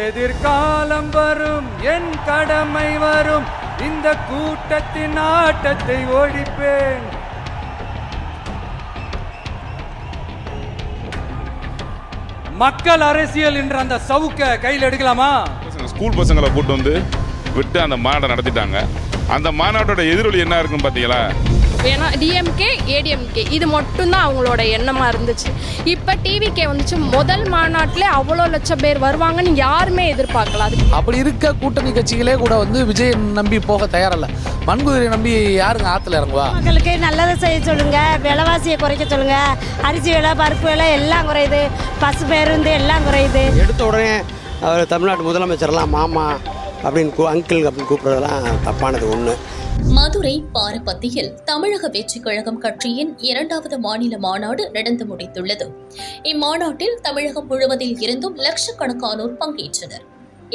எதிர்காலம் வரும் என் கடமை வரும். இந்த கூட்டத்தின் ஆட்டத்தை ஒழிப்பேன் மக்கள் அரசியல் என்ற அந்த சவுக்க கையில் எடுக்கலாமா? பசங்க ஸ்கூல் பசங்களை கூட்டு வந்து விட்டு அந்த மாநாட்டை நடத்திட்டாங்க. அந்த மாநாட்டோட எதிரொலி என்ன இருக்குன்னு பார்த்தீங்களா? ஏன்னா டிஎம்கே ஏடிஎம்கே இது மட்டும்தான் அவங்களோட எண்ணமாக இருந்துச்சு. இப்போ டிவிகே வந்துச்சு. முதல் மாநாட்டிலே அவ்வளோ லட்சம் பேர் வருவாங்கன்னு யாருமே எதிர்பார்க்கல. அது அப்படி இருக்க கூட்டணி கட்சிகளே கூட வந்து விஜய் நம்பி போக தயாரில்ல. மண்குதிரை நம்பி யாருங்க ஆத்துல இறங்குவா? மக்களுக்கு நல்லதை செய்ய சொல்லுங்க. விலைவாசியை குறைக்க சொல்லுங்க. அரிசி விலை பருப்பு விலை எல்லாம் குறையுது. பசு பேருந்து எல்லாம் குறையுது. எடுத்த உடனே அவர் தமிழ்நாட்டு முதலமைச்சர்லாம் மாமா அப்படின்னு கூ அங்கிள் அப்படின்னு கூப்பிட்றதெல்லாம் தப்பானது ஒன்று மதுரை பாரபத்தியில் தமிழக வெற்றிக் கழகம் கட்சியின் இரண்டாவது மாநில மாநாடு நடந்து முடித்துள்ளது இம்மாநாட்டில் தமிழகம் முழுவதில் இருந்தும் லட்சக்கணக்கானோர் பங்கேற்றனர்.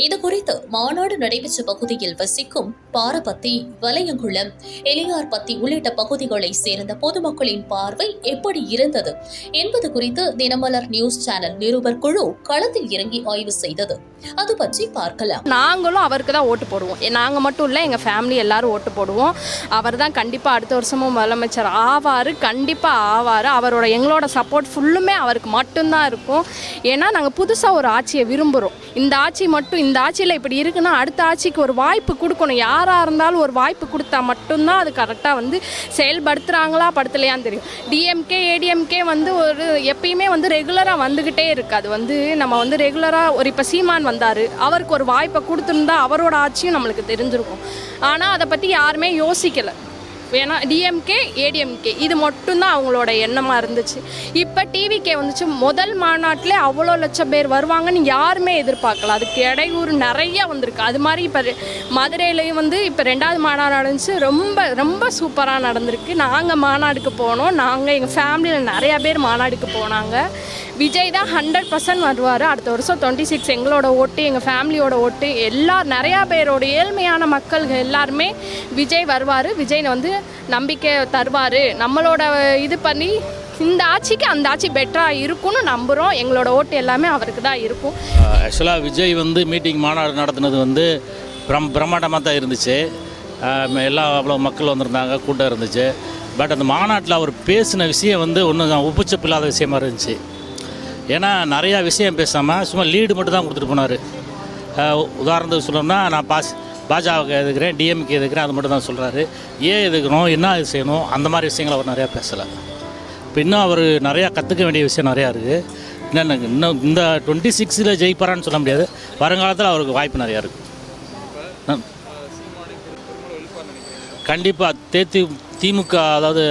இது குறித்து மாநாடு நடைபெற்ற பகுதியில் வசிக்கும் பாரபத்தி வலையங்குளம் எலியார்பத்தி உள்ளிட்ட பகுதிகளைச் சேர்ந்த பொதுமக்களின் பார்வை எப்படி இருந்தது என்பது குறித்து தினமலர் நியூஸ் சேனல் நிருபர் குழு களத்தில் இறங்கி ஆய்வு செய்தது. அது பற்றி பார்க்கலாம். நாங்களும் அவருக்கு தான் ஓட்டு போடுவோம். நாங்கள் மட்டும் இல்லை எங்கள் ஃபேமிலி எல்லாரும் ஓட்டு போடுவோம். அவர் தான் கண்டிப்பாக அடுத்த வருஷமும் முதலமைச்சர் ஆவார் கண்டிப்பாக ஆவார். அவரோட எங்களோட சப்போர்ட் ஃபுல்லுமே அவருக்கு மட்டும்தான் இருக்கும். ஏன்னா நாங்கள் புதுசாக ஒரு ஆட்சியை விரும்புகிறோம் இந்த ஆட்சி மட்டும் இந்த ஆட்சியில் இப்படி இருக்குன்னா அடுத்த ஆட்சிக்கு ஒரு வாய்ப்பு கொடுக்கணும். யாராக இருந்தாலும் ஒரு வாய்ப்பு கொடுத்தா மட்டும்தான் அது கரெக்டாக வந்து செயல்படுத்துகிறாங்களா படுத்தலையான்னு தெரியும். டிஎம்கே ஏடிஎம்கே வந்து ஒரு எப்பயுமே வந்து ரெகுலராக வந்துக்கிட்டே இருக்குது அது வந்து நம்ம வந்து ரெகுலராக ஒரு இப்போ சீமான் வந்தார். அவருக்கு ஒரு வாய்ப்பை கொடுத்துருந்தா அவரோட ஆட்சியும் நம்மளுக்கு தெரிஞ்சிருக்கும். ஆனால் அதை பற்றி யாருமே யோசிக்கலை. ஏன்னா டிஎம்கே ஏடிஎம்கே இது மட்டும்தான் அவங்களோட எண்ணமாக இருந்துச்சு. இப்போ டிவிகே வந்துச்சு. முதல் மாநாட்டிலே அவ்வளோ லட்சம் பேர் வருவாங்கன்னு யாருமே எதிர்பார்க்கல. அதுக்கு இடையூறு நிறைய வந்திருக்கு. அது மாதிரி இப்போ மதுரையிலையும் வந்து இப்போ ரெண்டாவது மாநாடு நடந்துச்சு. ரொம்ப ரொம்ப சூப்பராக நடந்திருக்கு. நாங்கள் மாநாடுக்கு போனோம். நாங்கள் எங்கள் ஃபேமிலியில் நிறையா பேர் மாநாடுக்கு போனாங்க. விஜய் தான் ஹண்ட்ரட் பர்சன்ட் வருவார். அடுத்த வருஷம் டுவெண்ட்டி சிக்ஸ் எங்களோட ஓட்டு எங்கள் ஃபேமிலியோட ஓட்டு எல்லா நிறையா பேரோட ஏழ்மையான மக்கள்கள் எல்லாருமே விஜய் வருவார். விஜய் வந்து நம்பிக்கை தருவார். நம்மளோட இது பண்ணி இந்த ஆட்சிக்கு அந்த ஆட்சி பெட்டராக இருக்கும்னு நம்புகிறோம் எங்களோட ஓட்டு எல்லாமே அவருக்கு தான் இருக்கும். ஆக்சுவலாக விஜய் வந்து மீட்டிங் மாநாடு நடத்தினது வந்து பிரம் பிரம்மாண்டமாக தான் இருந்துச்சு. எல்லா அவ்வளோ மக்கள் வந்திருந்தாங்க கூட்டம் இருந்துச்சு. பட் அந்த மாநாட்டில் அவர் பேசின விஷயம் வந்து ஒன்றும் உப்புச்சப்பு இல்லாத விஷயமா இருந்துச்சு. ஏன்னா நிறையா விஷயம் பேசாமல் சும்மா லீடு மட்டும் தான் கொடுத்துட்டு போனார். உதாரணத்துக்கு சொல்லணும்னா நான் பாஸ் பாஜகவுக்கு எதுக்குறேன் டிஎம்கே எதுக்குறேன் அது மட்டும் தான் சொல்கிறாரு ஏன் எதுக்கணும் என்ன இது செய்யணும் அந்த மாதிரி விஷயங்கள் அவர் நிறையா பேசலை. இப்போ இன்னும் அவர் நிறையா கற்றுக்க வேண்டிய விஷயம் நிறையா இருக்குது இன்னும் இன்னும் இந்த டுவெண்ட்டி சிக்ஸில் ஜெயிப்பாரான்னு சொல்ல முடியாது. வருங்காலத்தில் அவருக்கு வாய்ப்பு நிறையா இருக்குது கண்டிப்பாக தேத்தி திமுக அதாவது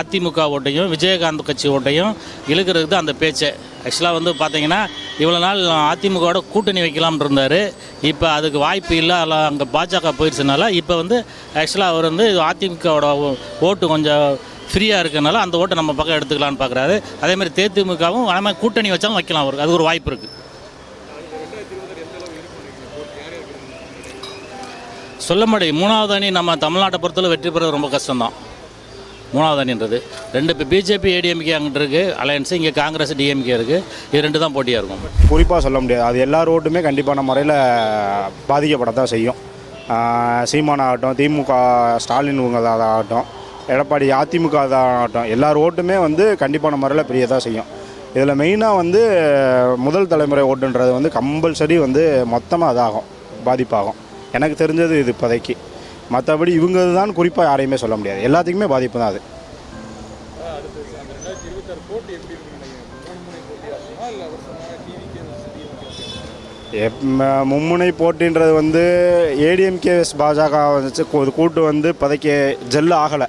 அதிமுக ஓட்டையும் விஜயகாந்த் கட்சி ஓட்டையும் இழுக்கிறதுக்கு தான் அந்த பேச்சை. ஆக்சுவலாக வந்து பார்த்தீங்கன்னா இவ்வளோ நாள் அதிமுகவோட கூட்டணி வைக்கலாம்னு இருந்தார். இப்போ அதுக்கு வாய்ப்பு இல்லை அதில் அங்கே பாஜக போயிடுச்சுனால இப்போ வந்து ஆக்சுவலாக அவர் வந்து அதிமுகவோட ஓ- ஓட்டு கொஞ்சம் ஃப்ரீயாக இருக்கனால அந்த ஓட்டை நம்ம பக்கம் எடுத்துக்கலாம்னு பார்க்குறாரு அதே மாதிரி தேதிமுகவும் அதே கூட்டணி வச்சாலும் வைக்கலாம் அவருக்கு. அது ஒரு வாய்ப்பு இருக்குது சொல்ல முடியும். மூணாவது அணி நம்ம தமிழ்நாட்டை பொறுத்தவரை வெற்றி பெறது ரொம்ப கஷ்டம்தான். மூணாவது அணின்றது. ரெண்டு இப்போ பிஜேபி ஏடிஎம்கே அங்கிட்டு இருக்குது அலையன்ஸு இங்கே காங்கிரஸ் டிஎம்கே இருக்குது இது ரெண்டு தான் போட்டியாக இருக்கும். குறிப்பாக சொல்ல முடியாது. அது எல்லா ரோட்டுமே கண்டிப்பான முறையில் பாதிக்கப்படத்தான் செய்யும். ஆஹ் சீமான் ஆகட்டும் திமுக ஸ்டாலின் இவங்க ஆகட்டும் எடப்பாடி அதிமுக ஆகட்டும் எல்லா ரோட்டுமே வந்து கண்டிப்பான முறையில் பெரியதாக செய்யும். இதில் மெயினாக வந்து முதல் தலைமுறை ஓட்டுன்றது வந்து கம்பல்சரி வந்து மொத்தமாக அதாகும். பாதிப்பாகும். எனக்கு தெரிஞ்சது இது இப்போதைக்கு. மற்றபடி இவங்க தான் குறிப்பாக யாரையுமே சொல்ல முடியாது. எல்லாத்துக்குமே பாதிப்பு தான் அது. எப் மும்முனை போட்டின்றது வந்து ஏடிஎம்கே பாஜக வச்சு கூட்டு வந்து இப்போதைக்கு ஜெல் ஆகலை.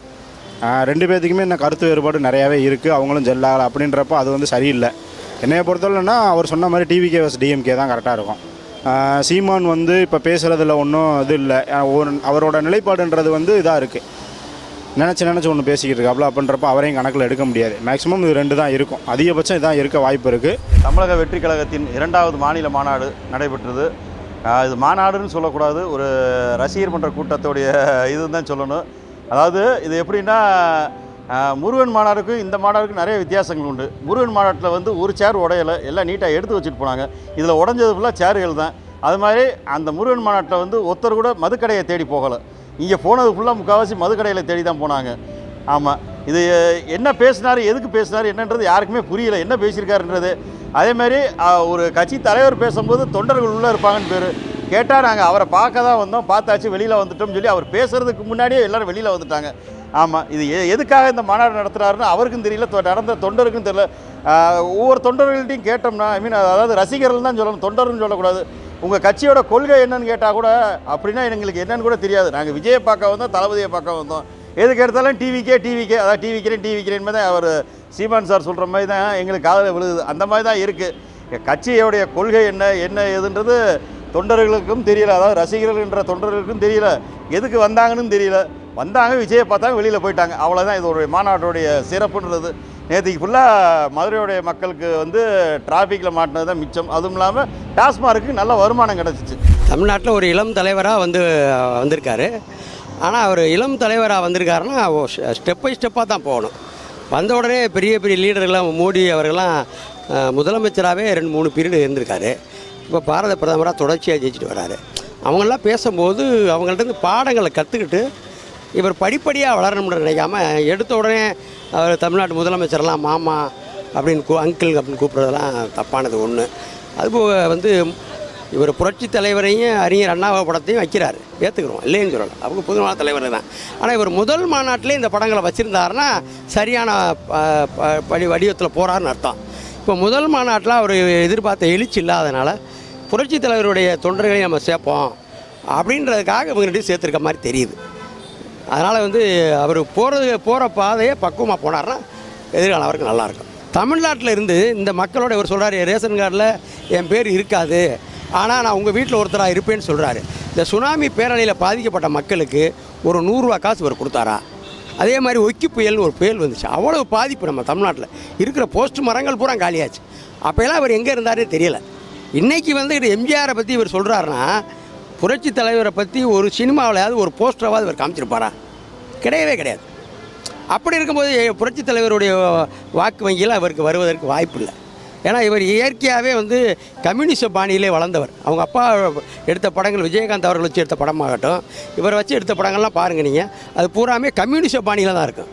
ரெண்டு பேர்த்துக்குமே இன்னும் கருத்து வேறுபாடு நிறையாவே இருக்குது அவங்களும் ஜெல் ஆகலை. அப்படின்றப்போ அது வந்து சரியில்லை. என்னைய பொறுத்தவரைன்னா அவர் சொன்ன மாதிரி டிவிகேஎஸ் டிஎம்கே தான் கரெக்டாக இருக்கும். சீமான் வந்து இப்போ பேசுகிறதுல ஒன்றும் இது இல்லை. ஒரு அவரோட நிலைப்பாடுன்றது வந்து இதாக இருக்குது நினச்சி நினச்சி ஒன்று பேசிக்கிட்டு இருக்காப்புல அப்படின்றப்ப அவரையும் கணக்கில் எடுக்க முடியாது. மேக்ஸிமம் இது ரெண்டு தான் இருக்கும். அதிகபட்சம் இதான் இருக்க வாய்ப்பு இருக்குது தமிழக வெற்றி கழகத்தின் இரண்டாவது மாநில மாநாடு நடைபெற்றது. இது மாநாடுன்னு சொல்லக்கூடாது. ஒரு ரசிகர் மன்ற கூட்டத்துடைய இதுன்னு தான் சொல்லணும். அதாவது இது எப்படின்னா முருகன் மாநாடுக்கும் இந்த மாநாடுக்கும் நிறைய வித்தியாசங்கள் உண்டு. முருகன் மாநாட்டில் வந்து ஒரு சேர் உடையலை எல்லாம் நீட்டாக எடுத்து வச்சுட்டு போனாங்க. இதில் உடஞ்சது ஃபுல்லாக சேர்கள் தான். அது மாதிரி அந்த முருகன் மாநாட்டில் வந்து ஒருத்தர் கூட மதுக்கடையை தேடி போகலை. இங்கே போனது ஃபுல்லாக முக்கால்வாசி மதுக்கடையில் தேடி தான் போனாங்க. ஆமாம் இது என்ன பேசினார் எதுக்கு பேசினார் என்னன்றது யாருக்குமே புரியல. என்ன பேசியிருக்காருன்றது. அதே மாதிரி ஒரு கட்சி தலைவர் பேசும்போது தொண்டர்கள் உள்ளே இருப்பாங்கன்னு பேர். கேட்டால் நாங்கள் அவரை பார்க்க தான் வந்தோம். பார்த்தாச்சு வெளியில் வந்துட்டோம்னு சொல்லி அவர் பேசுகிறதுக்கு முன்னாடியே எல்லாரும் வெளியில் வந்துட்டாங்க. ஆமாம் இது எ எதுக்காக இந்த மாநாடு நடத்துகிறாருன்னு அவருக்கும் தெரியல தொ- நடந்த தொண்டருக்கும் தெரியல. ஒவ்வொரு தொண்டர்கள்ட்டையும் கேட்டோம்னா ஐ மீன் அதாவது ரசிகர்கள் தான் சொல்லணும் தொண்டர்னு சொல்லக்கூடாது. உங்கள் கட்சியோட கொள்கை என்னன்னு கேட்டால் கூட அப்படின்னா எங்களுக்கு என்னன்னு கூட தெரியாது. நாங்கள் விஜயை பார்க்க வந்தோம் தளபதியை பார்க்க வந்தோம். எதுக்கு எடுத்தாலும் டிவிக்கே டிவிக்கே அதாவது டிவிக்கிறேன் டிவிக்கிறேன் தான் அவர் சீமான் சார் சொல்கிற மாதிரி தான் எங்களுக்கு காதில் விழுது அந்த மாதிரி தான் இருக்குது கட்சியோடைய கொள்கை என்ன என்ன ஏதுன்றது தொண்டர்களுக்கும் தெரியல. அதாவது ரசிகர்கள் என்ற தொண்டர்களுக்கும் தெரியல. எதுக்கு வந்தாங்கன்னு தெரியல. வந்தாங்க விஜயை பார்த்தாங்க வெளியில் போயிட்டாங்க. அவ்வளோதான் இது ஒரு மாநாட்டுடைய சிறப்புன்றது. நேற்றுக்கு ஃபுல்லாக மதுரையுடைய மக்களுக்கு வந்து டிராஃபிக்கில் மாட்டினது தான் மிச்சம். அதுவும் இல்லாமல் டாஸ்மார்க்கு நல்ல வருமானம் கிடச்சிச்சு. தமிழ்நாட்டில் ஒரு இளம் தலைவராக வந்து வந்திருக்காரு. ஆனால் அவர் இளம் தலைவராக வந்திருக்காருன்னா ஸ்டெப் பை ஸ்டெப்பாக தான் போகணும். வந்த உடனே பெரிய பெரிய லீடர்கள்லாம் மோடி அவர்கள்லாம் முதலமைச்சராகவே ரெண்டு மூணு பீரியடு இருந்திருக்காரு. இப்போ பாரத பிரதமராக தொடர்ச்சியாக ஜெயிச்சுட்டு வராரு. அவங்களாம் பேசும்போது அவங்கள்ட்ட இருந்து பாடங்களை கற்றுக்கிட்டு இவர் படிப்படியாக வளரணும்னு நினைக்காம எடுத்த உடனே அவர் தமிழ்நாட்டு முதலமைச்சர்லாம் மாமா அப்படின்னு கூ அங்கிள் அப்படின்னு கூப்பிட்றதெல்லாம் தப்பானது ஒன்று அதுபோக வந்து இவர் புரட்சி தலைவரையும் அறிஞர் அண்ணாவை படத்தையும் வைக்கிறாரு. ஏற்றுக்கிறோம் இல்லைன்னு சொல்லலை. அவங்க புதுமான தலைவர் தான். ஆனால் இவர் முதல் மாநாட்டிலே இந்த படங்களை வச்சுருந்தாருன்னா சரியான ப- படி வடிவத்தில் போகிறாருன்னு அர்த்தம். இப்போ முதல் மாநாட்டில் அவர் எதிர்பார்த்த எழுச்சி இல்லாதனால புரட்சி தலைவருடைய தொண்டர்களையும் நம்ம சேர்ப்போம். அப்படின்றதுக்காக இவங்ககிட்ட சேர்த்துருக்க மாதிரி தெரியுது. அதனால் வந்து அவர் போகிறது போகிற பாதையை பக்குவமாக போனார்னா எதிர்காலம் அவருக்கு நல்லாயிருக்கும் தமிழ்நாட்டில் இருந்து இந்த மக்களோட இவர் சொல்கிறாரு ரேஷன் கார்டில் என் பேர் இருக்காது ஆனால் நான் உங்கள் வீட்டில் ஒருத்தராக இருப்பேன்னு சொல்கிறாரு இந்த சுனாமி பேரலையில் பாதிக்கப்பட்ட மக்களுக்கு ஒரு நூறுரூவா காசு இவர் கொடுத்தாரா? அதே மாதிரி ஒக்கி புயல்னு ஒரு புயல் வந்துச்சு. அவ்வளவு பாதிப்பு நம்ம தமிழ்நாட்டில். இருக்கிற போஸ்ட் மரங்கள் பூரா காலியாச்சு. அப்போல்லாம் அவர் எங்கே இருந்தாரே தெரியல. இன்றைக்கி வந்து எம்ஜிஆரை பற்றி இவர் சொல்கிறாருன்னா புரட்சி தலைவரை பற்றி ஒரு சினிமாவிலையாவது ஒரு போஸ்டராவது இவர் காமிச்சிருப்பாரா? கிடையவே கிடையாது. அப்படி இருக்கும்போது புரட்சி தலைவருடைய வாக்கு வங்கியில் அவருக்கு வருவதற்கு வாய்ப்பு இல்லை. ஏன்னா இவர் இயற்கையாகவே வந்து கம்யூனிச பாணியிலே வளர்ந்தவர். அவங்க அப்பா எடுத்த படங்கள் விஜயகாந்த் அவர்கள் வச்சு எடுத்த படமாகட்டும் இவரை வச்சு எடுத்த படங்கள்லாம் பாருங்கள் நீங்கள் அது பூராமே கம்யூனிச பாணியில் தான் இருக்கும்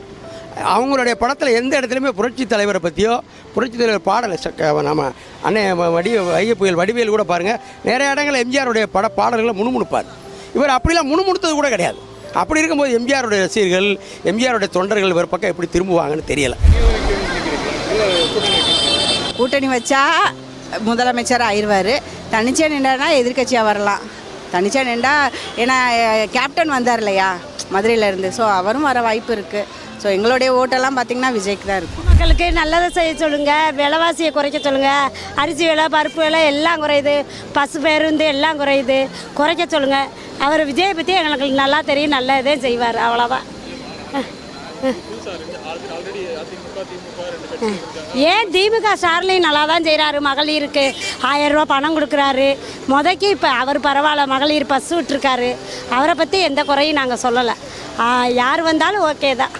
அவங்களுடைய படத்தில் எந்த இடத்துலையுமே புரட்சி தலைவரை பற்றியோ புரட்சி தலைவர் பாடலை சக்க நம்ம அண்ணன் வ- வடி வைகை புயல் வடிவேல் கூட பாருங்கள் நிறைய இடங்களில் எம்ஜிஆருடைய பட பாடல்களை முணுமுணுப்பார். இவர் அப்படிலாம் முணுமுணுத்தது கூட கிடையாது. அப்படி இருக்கும்போது எம்ஜிஆருடைய ரசிகர்கள் எம்ஜிஆருடைய தொண்டர்கள் இவர் பக்கம் எப்படி திரும்புவாங்கன்னு தெரியலை. கூட்டணி வச்சா முதலமைச்சர் ஆயிடுவார். தனிச்சே நின்றானா எதிர்க்கட்சியாக வரலாம். தனிச்சே நின்றா ஏன்னா கேப்டன் வந்தார் இல்லையா? மதுரையில் இருந்து. ஸோ அவரும் வர வாய்ப்பு இருக்குது ஸோ எங்களுடைய ஓட்டெல்லாம் பார்த்திங்கன்னா விஜய்க்கு தான் இருக்கும். மக்களுக்கு நல்லதை செய்ய சொல்லுங்கள் விலைவாசியை குறைக்க சொல்லுங்கள் அரிசி விலை பருப்பு விலை எல்லாம் குறையுது. பசு பேருந்து எல்லாம் குறையுது. குறைக்க சொல்லுங்கள் அவர் விஜயை பற்றி எங்களுக்கு நல்லா தெரியும் நல்ல இதே செய்வார் அவ்வளோதான் ஏன் தீபிகா ஸ்டார்லையும் நல்லா தான் செய்கிறாரு மகளிருக்கு ஆயரூபா பணம் கொடுக்குறாரு. முதக்கி இப்போ அவர் பரவாயில்ல மகளிர் பஸ் விட்டுருக்காரு. அவரை பற்றி எந்த குறையும் நாங்கள் சொல்லலை. யார் வந்தாலும் ஓகே தான்.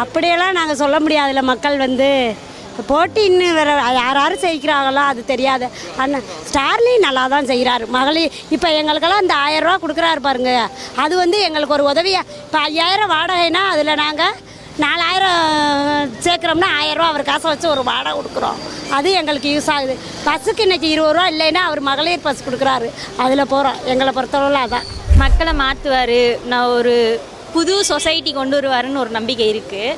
அப்படியெல்லாம் நாங்கள் சொல்ல முடியாதுல்ல. மக்கள் வந்து போட்டின்னு வேற யார் யார் செய்கிறாங்களோ அது தெரியாது ஆனால் ஸ்டார்லியும் நல்லா தான் செய்கிறாரு. மகளிர் இப்போ எங்களுக்கெல்லாம் இந்த ஆயிரம் ரூபா கொடுக்குறாரு பாருங்க. அது வந்து எங்களுக்கு ஒரு உதவியாக இப்போ ஐயாயிரம் வாடகைனா அதில் நாங்கள் நாலாயிரம் சேர்க்குறோம்னா ஆயிரரூவா அவர் காசை வச்சு ஒரு வாடகை கொடுக்குறோம். அது எங்களுக்கு யூஸ் ஆகுது. பஸ்ஸுக்கு இன்றைக்கி இருபது ரூபா இல்லைன்னா அவர் மகளிர் பஸ் கொடுக்குறாரு. அதில் போகிறோம் எங்களை பொறுத்தளவில் அதான். மக்களை மாற்றுவார் நான் ஒரு புது சொசைட்டி கொண்டு வருவாருன்னு ஒரு நம்பிக்கை இருக்குது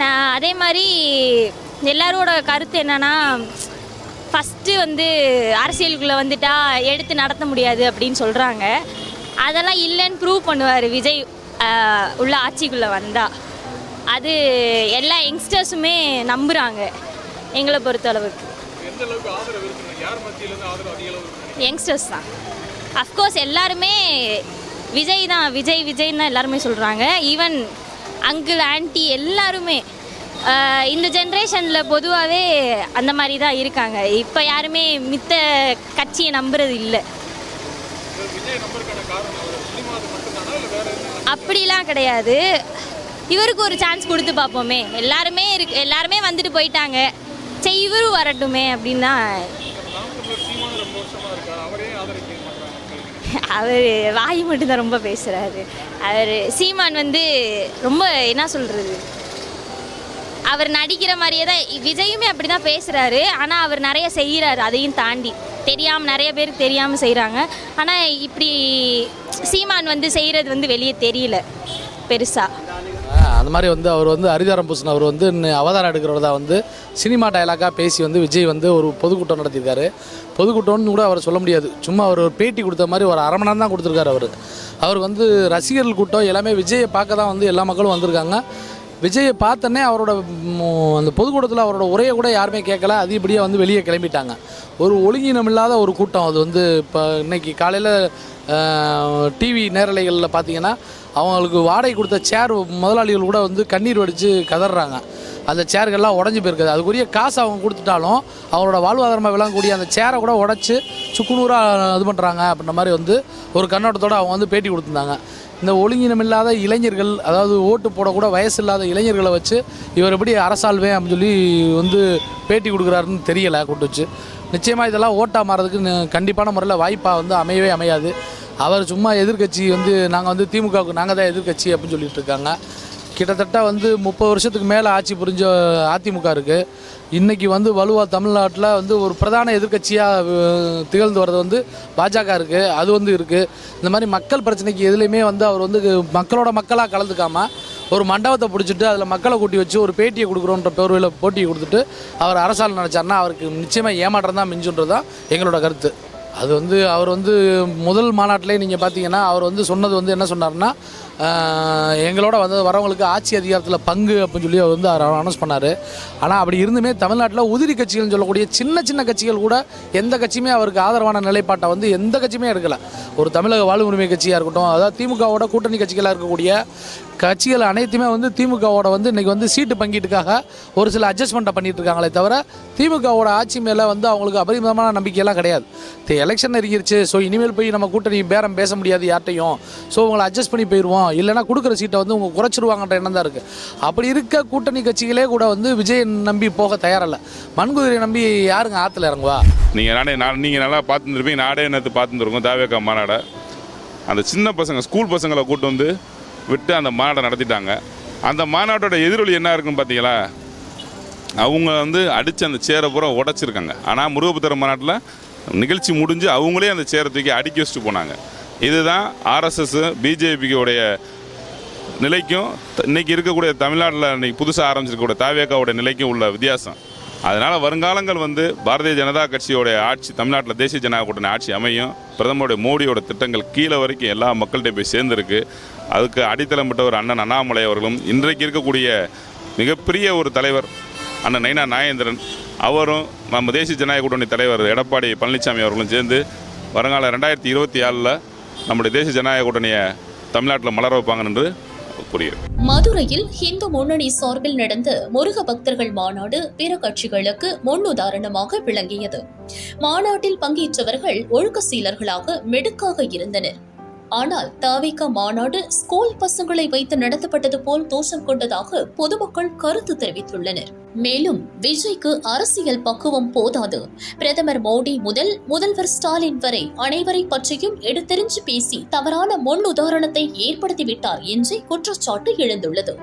நான் அதே மாதிரி எல்லாரோட கருத்து என்னென்னா ஃபஸ்ட்டு வந்து அரசியலுக்குள்ளே வந்துட்டா எடுத்து நடத்த முடியாது அப்படின்னு சொல்கிறாங்க அதெல்லாம் இல்லைன்னு ப்ரூவ் பண்ணுவார் விஜய் உள்ள ஆட்சிக்குள்ளே வந்தால் அது எல்லா யங்ஸ்டர்ஸுமே நம்புகிறாங்க எங்களை பொறுத்தளவுக்கு. யங்ஸ்டர்ஸ் தான். அஃப்கோர்ஸ் எல்லாருமே விஜய் தான் விஜய் விஜய்னு தான் எல்லாருமே சொல்கிறாங்க ஈவன் அங்கிள் ஆன்ட்டி எல்லாருமே இந்த ஜென்ரேஷனில் பொதுவாகவே அந்த மாதிரி தான் இருக்காங்க. இப்போ யாருமே மித்த கட்சியை நம்புறது இல்லை. அப்படிலாம் கிடையாது. இவருக்கு ஒரு சான்ஸ் கொடுத்து பார்ப்போமே. எல்லாருமே இருக்கு எல்லாருமே வந்துட்டு போயிட்டாங்க. சரி இவரும் வரட்டுமே அப்படின்னா அவர் வாய் மட்டும்தான் ரொம்ப பேசுகிறாரு அவர் சீமான் வந்து ரொம்ப என்ன சொல்கிறது அவர் நடிக்கிற மாதிரியே தான் விஜயுமே அப்படி தான் பேசுகிறாரு ஆனால் அவர் நிறைய செய்கிறாரு அதையும் தாண்டி. தெரியாமல் நிறைய பேருக்கு தெரியாமல் செய்கிறாங்க ஆனால் இப்படி சீமான் வந்து செய்கிறது வந்து வெளியே தெரியல பெருசாக அந்த மாதிரி வந்து அவர் வந்து ஹரிதாரம் பூசன் அவர் வந்து அவதாரம் எடுக்கிறதா வந்து சினிமா டயலாக்காக பேசி வந்து விஜய் வந்து ஒரு பொதுக்கூட்டம் நடத்தியிருக்காரு. பொதுக்கூட்டம்னு கூட அவர் சொல்ல முடியாது. சும்மா அவர் ஒரு பேட்டி கொடுத்த மாதிரி ஒரு அரை மணி நேரம் தான் கொடுத்துருக்காரு அவர். அவர் வந்து ரசிகர்கள் கூட்டம் எல்லாமே விஜயை பார்க்க தான் வந்து எல்லா மக்களும் வந்திருக்காங்க. விஜயை பார்த்தோன்னே அவரோட அந்த பொதுக்கூட்டத்தில் அவரோட உரையை கூட யாருமே கேட்கல. அதிகப்படியாக வந்து வெளியே கிளம்பிட்டாங்க. ஒரு ஒழுங்கினம் இல்லாத ஒரு கூட்டம் அது வந்து இப்போ இன்னைக்கு காலையில் டிவி நேரலைகளில் பார்த்தீங்கன்னா அவங்களுக்கு வாடகை கொடுத்த சேர் முதலாளிகள் கூட வந்து கண்ணீர் வடித்து கதறாங்க. அந்த சேர்கள்லாம் உடஞ்சி போயிருக்குது. அதுக்குரிய காசு அவங்க கொடுத்துட்டாலும் அவங்களோட வாழ்வாதாரமாக விளங்கக்கூடிய அந்த சேரை கூட உடச்சி சுக்குநூறாக இது பண்ணுறாங்க அப்படின்ற மாதிரி வந்து ஒரு கண்ணோட்டத்தோடு அவங்க வந்து பேட்டி கொடுத்துருந்தாங்க. இந்த ஒழுங்கினமில்லாத இளைஞர்கள் அதாவது ஓட்டு போடக்கூட வயசு இல்லாத இளைஞர்களை வச்சு இவர் எப்படி அரசாள்வேன் அப்படின்னு சொல்லி வந்து பேட்டி கொடுக்குறாருன்னு தெரியலை கொண்டு வச்சு. நிச்சயமாக இதெல்லாம் ஓட்டாக மாறதுக்கு கண்டிப்பான முறையில் வாய்ப்பாக வந்து அமையவே அமையாது. அவர் சும்மா எதிர்க்கட்சி வந்து நாங்கள் வந்து திமுகவுக்கு நாங்கள் தான் எதிர்க்கட்சி அப்படின்னு சொல்லிட்டு இருக்காங்க. கிட்டத்தட்ட வந்து முப்பது வருஷத்துக்கு மேலே ஆட்சி புரிஞ்ச அதிமுக இருக்குது இன்றைக்கி வந்து வலுவாக தமிழ்நாட்டில் வந்து ஒரு பிரதான எதிர்க்கட்சியாக திகழ்ந்து வர்றது வந்து பாஜக இருக்குது அது வந்து இருக்குது இந்த மாதிரி மக்கள் பிரச்சனைக்கு எதுலேயுமே வந்து அவர் வந்து மக்களோட மக்களாக கலந்துக்காமல் ஒரு மண்டபத்தை பிடிச்சிட்டு அதில் மக்களை கூட்டி வச்சு ஒரு பேட்டியை கொடுக்குறோன்ற பேர்வையில் போட்டியை கொடுத்துட்டு அவர் அரசால் நினச்சாருன்னா அவருக்கு நிச்சயமாக ஏமாற்றம் தான் மிஞ்சுன்றது தான் எங்களோட கருத்து. அது வந்து அவர் வந்து முதல் மாநாட்டிலே நீங்கள் பார்த்தீங்கன்னா அவர் வந்து சொன்னது வந்து என்ன சொன்னார்னா எங்களோட வந்து வரவங்களுக்கு ஆட்சி அதிகாரத்தில் பங்கு அப்படின்னு சொல்லி அவர் வந்து அவர் அனௌன்ஸ் பண்ணார். ஆனால் அப்படி இருந்துமே தமிழ்நாட்டில் உதிரி கட்சிகள்னு சொல்லக்கூடிய சின்ன சின்ன கட்சிகள் கூட எந்த கட்சியுமே அவருக்கு ஆதரவான நிலைப்பாட்டை வந்து எந்த கட்சியுமே எடுக்கலை. ஒரு தமிழக வாழ்வு உரிமை கட்சியாக இருக்கட்டும் அதாவது திமுகவோட கூட்டணி கட்சிகளாக இருக்கக்கூடிய கட்சிகள் அனைத்துமே வந்து திமுகவோட வந்து இன்றைக்கி வந்து சீட்டு பங்கீட்டுக்காக ஒரு சில அட்ஜஸ்ட்மெண்ட்டை பண்ணிட்டு இருக்காங்களே தவிர திமுகவோட ஆட்சி மேலே வந்து அவங்களுக்கு அபரிமிதமான நம்பிக்கையெல்லாம் கிடையாது. எலெக்ஷன் நெருங்கிருச்சு ஸோ இனிமேல் போய் நம்ம கூட்டணி பேரம் பேச முடியாது யார்ட்டையும் ஸோ உங்களை அட்ஜஸ்ட் பண்ணி போயிடுவோம் இல்லைனா கொடுக்குற சீட்டை வந்து உங்கள் குறைச்சிருவாங்கன்ற எண்ணம் தான் இருக்குது அப்படி இருக்க கூட்டணி கட்சிகளே கூட வந்து விஜய் நம்பி போக தயாரில்லை. மண்குதிரை நம்பி யாருங்க ஆற்றுல இறங்குவா? நீங்கள் நானே நான் நீங்கள் நல்லா பார்த்துருப்பீங்க நாடே நேற்று பார்த்துருக்கோம் தாவேக்கா மாநாடை. அந்த சின்ன பசங்க ஸ்கூல் பசங்களை கூட்டு வந்து விட்டு அந்த மாநாடை நடத்திட்டாங்க. அந்த மாநாட்டோட எதிரொலி என்ன இருக்குன்னு பார்த்தீங்களா? அவங்க வந்து அடித்து அந்த சேரை பூரா உடச்சிருக்காங்க. ஆனால் முருகபுத்திர மாநாட்டில் நிகழ்ச்சி முடிஞ்சு அவங்களே அந்த சேரை தூக்கி அடுக்கி வச்சுட்டு போனாங்க. இதுதான் ஆர்எஸ்எஸ் பிஜேபிக்கு உடைய நிலைக்கும் த- இன்னைக்கு இருக்கக்கூடிய தமிழ்நாட்டில் இன்றைக்கி புதுசாக ஆரம்பிச்சிருக்கக்கூடிய தாவேக்காவுடைய நிலைக்கும் உள்ள வித்தியாசம். அதனால் வருங்காலங்கள் வந்து பாரதிய ஜனதா கட்சியோடைய ஆட்சி தமிழ்நாட்டில் தேசிய ஜனநாயக கூட்டணி ஆட்சி அமையும். பிரதமருடைய மோடியோட திட்டங்கள் கீழே வரைக்கும் எல்லா மக்கள்கிட்ட போய் சேர்ந்துருக்கு. அதுக்கு அடித்தளமிட்டவர் அண்ணன் அண்ணாமலை அவர்களும் இன்றைக்கு இருக்கக்கூடிய மிகப்பெரிய ஒரு தலைவர் அண்ணன் நைனா நாயேந்திரன் அவரும் நம்ம தேசிய ஜனநாயக கூட்டணி தலைவர் எடப்பாடி பழனிசாமி அவர்களும் சேர்ந்து வருங்கால ரெண்டாயிரத்தி இருபத்தி ஆறில் நம்முடைய தேசிய ஜனநாயக கூட்டணியை தமிழ்நாட்டில் மலர வைப்பாங்க என்று கூறுகிறேன் மதுரையில் இந்து முன்னணி சார்பில் நடந்த முருக பக்தர்கள் மாநாடு பிற கட்சிகளுக்கு முன்னுதாரணமாக விளங்கியது. மாநாட்டில் பங்கேற்றவர்கள் ஒழுக்க சீலர்களாக மெடுக்காக இருந்தனர். ஆனால் தாவிக மாநாடு ஸ்கூல் பசங்களை வைத்து நடத்தப்பட்டது போல் தோஷம் கொண்டதாக பொதுமக்கள் கருத்து தெரிவித்துள்ளனர். மேலும் விஜய்க்கு அரசியல் பக்குவம் போதாது. பிரதமர் மோடி முதல் முதல்வர் ஸ்டாலின் வரை அனைவரை பற்றியும் எடுத்தெறிஞ்சு பேசி தவறான முன் உதாரணத்தை ஏற்படுத்திவிட்டார் என்றே குற்றச்சாட்டு எழுந்துள்ளது.